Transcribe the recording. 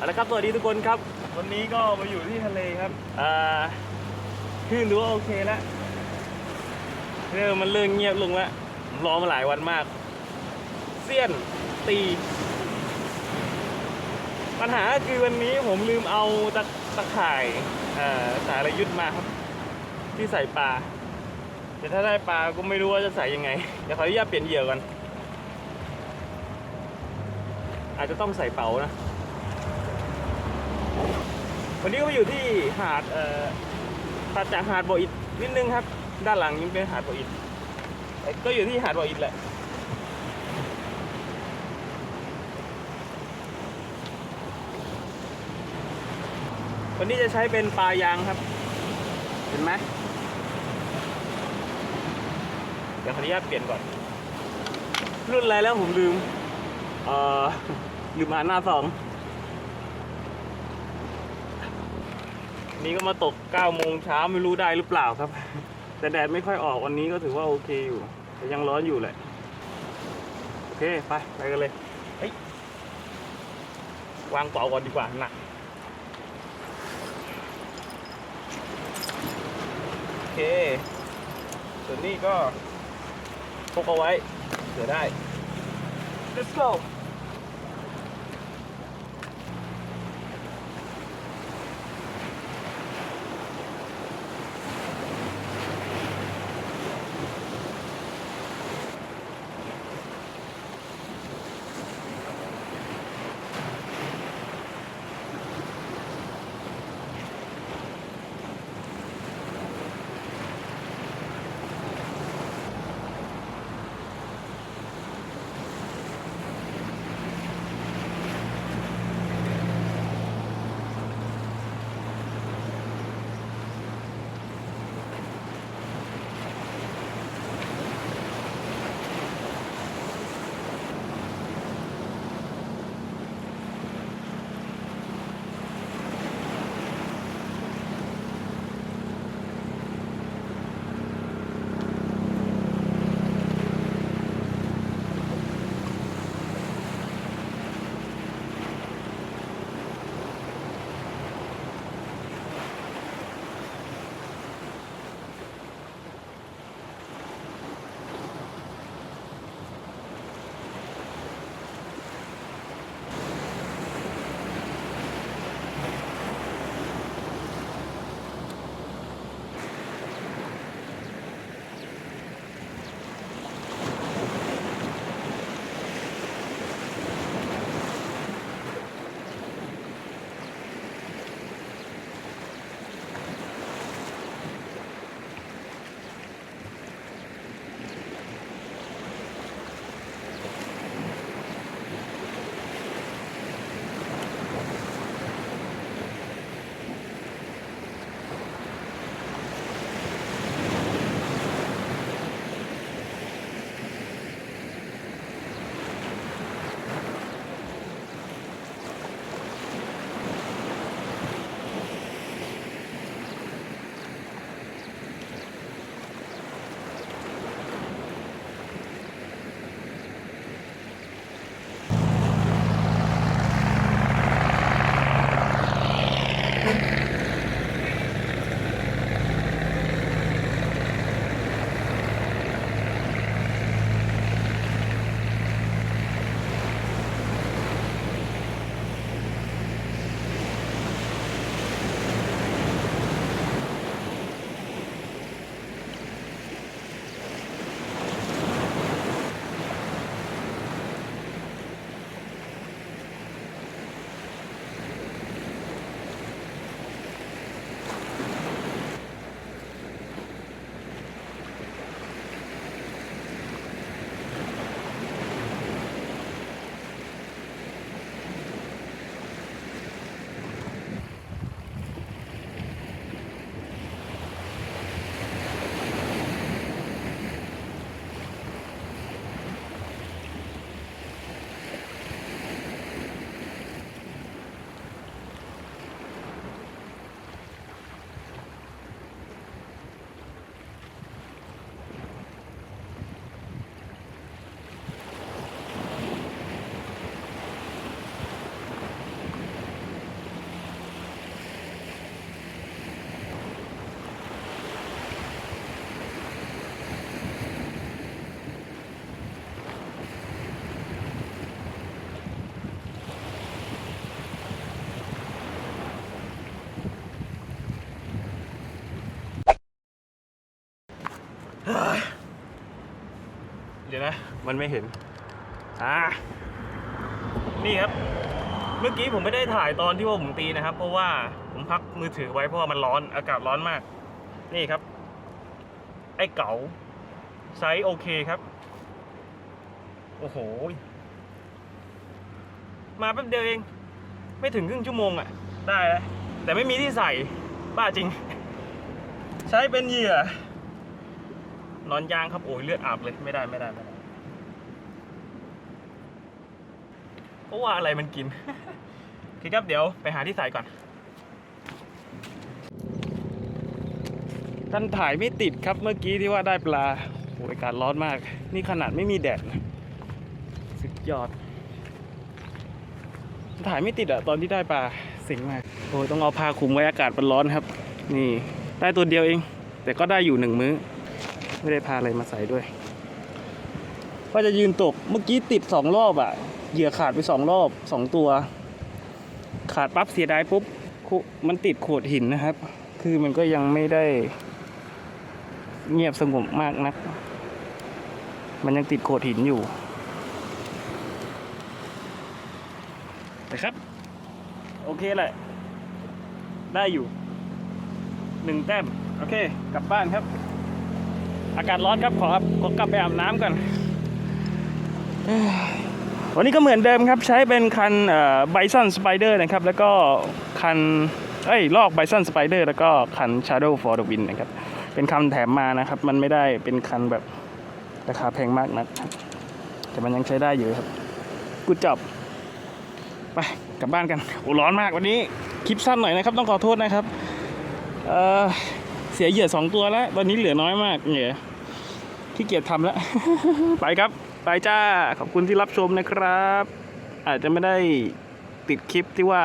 เอาละครับสวัสดีทุกคนครับ วันนี้ก็มาอยู่ที่ทะเลครับอ่าคลื่นดูว่าโอเคแล้วเริ่มมันเริ่มเงียบลงแล้วผมรอมาหลายวันมาก เสี้ยนตี ปัญหาก็คือวันนี้ผมลืมเอาตะตะข่ายเอ่อสายระยุทธ์มาครับ ที่ใส่ปลาแต่ถ้าได้ปลาก็ไม่รู้ว่าจะใส่ยังไง เดี๋ยวขออนุญาตเปลี่ยนเหยื่อก่อนอาจจะต้องใส่เป๋านะ วันนี้ก็มาอยู่ที่หาดเอ่อถัดจากหาดบ่ออิฐนิดนึงครับ ด้านหลังนี้เป็นหาดบ่ออิฐแต่ก็อยู่ที่หาดบ่ออิฐแหละวันนี้จะใช้เป็นปลายางครับ เห็นไหมเดี๋ยวขออนุญาตเปลี่ยนก่อน รุ่นอะไรแล้วผมลืม เอ่อลืมอ่านหน้าสอง นี่ก็มาตก9โมงเช้าไม่รู้ได้หรือเปล่าครับ แต่แดดไม่ค่อยออกวันนี้ก็ถือว่าโอเคอยู่แต่ยังร้อนอยู่แหละ โอเค ไป ไปกันเลยเฮ้ยวางเป๋าก่อนดีกว่าหนักโอเค ส่วนนี้ก็พกเอาไว้เผื่อได้ let's go เดี๋ยวนะ มันไม่เห็น อ่า นี่ครับ เมื่อกี้ผมไม่ได้ถ่ายตอนที่ว่าผมตีนะครับ เพราะว่าผมพักมือถือไว้เพราะว่ามันร้อน อากาศร้อนมาก นี่ครับ ไอ้เก๋าไซส์โอเคครับ โอ้โห มาแป๊บเดียวเอง ไม่ถึงครึ่งชั่วโมงอะ่ะ ได้แล้วแต่ไม่มีที่ใส่ บ้าจริง ใช้เป็นเหยื่อ นอนยางครับโอ้ยเลือดอาบเลยไม่ได้ไม่ได้ไม่ได้เพราะว่าอะไรมันกินโอคครับเดี๋ยวไปหาที่ใส่ก่อนท่านถ่ายไม่ติดครับเมื่อกี้ที่ว่าได้ปลาโอ้ยอากาศร้อนมาก นี่ขนาดไม่มีแดดนะสุดยอด ถ่ายไม่ติดอะตอนที่ได้ปลาสิงมากโอ้ยต้องเอาผ้าคลุมไว้อากาศมันร้อนครับ นี่ได้ตัวเดียวเอง แต่ก็ได้อยู่หนึ่งมื้อ ไม่ได้พาอะไรมาใส่ด้วยว่าจะยืนตกเมื่อกี้ติดสองรอบอะเหยื่อขาดไปสองรอบสองตัว ขาดปั๊บเสียดายปุ๊บคุมันติดโขดหินนะครับ คือมันก็ยังไม่ได้เงียบสงบมากนัก มันยังติดโขดหินอยู่นะครับ โอเคแหละ ได้อยู่หนึ่งแต้ม โอเค กลับบ้านครับ อากาศร้อนครับขอขับขอกลับไปอาบน้ำก่อนวันนี้ก็เหมือนเดิมครับ ใช้เป็นคันไบซอนสไปเดอร์นะครับ แล้วก็คันเอ้ยลอกไบซอนสไปเดอร์แล้วก็คัน Shadow for the Win นะครับ เป็นคำแถมมานะครับ มันไม่ได้เป็นคันแบบราคาแพงมากนักครับแต่มันยังใช้ได้อยู่ครับกูจับไปกลับบ้านกันโอ้ร้อนมากวันนี้คลิปสั้นหน่อยนะครับ ต้องขอโทษนะครับเเสียเหยื่อสองตัวแล้ว ตอนนี้เหลือน้อยมากเหยื่อ ขี้เกียจทำแล้ว ไปครับ ไปจ้า ขอบคุณที่รับชมนะครับ อาจจะไม่ได้ติดคลิปที่ว่า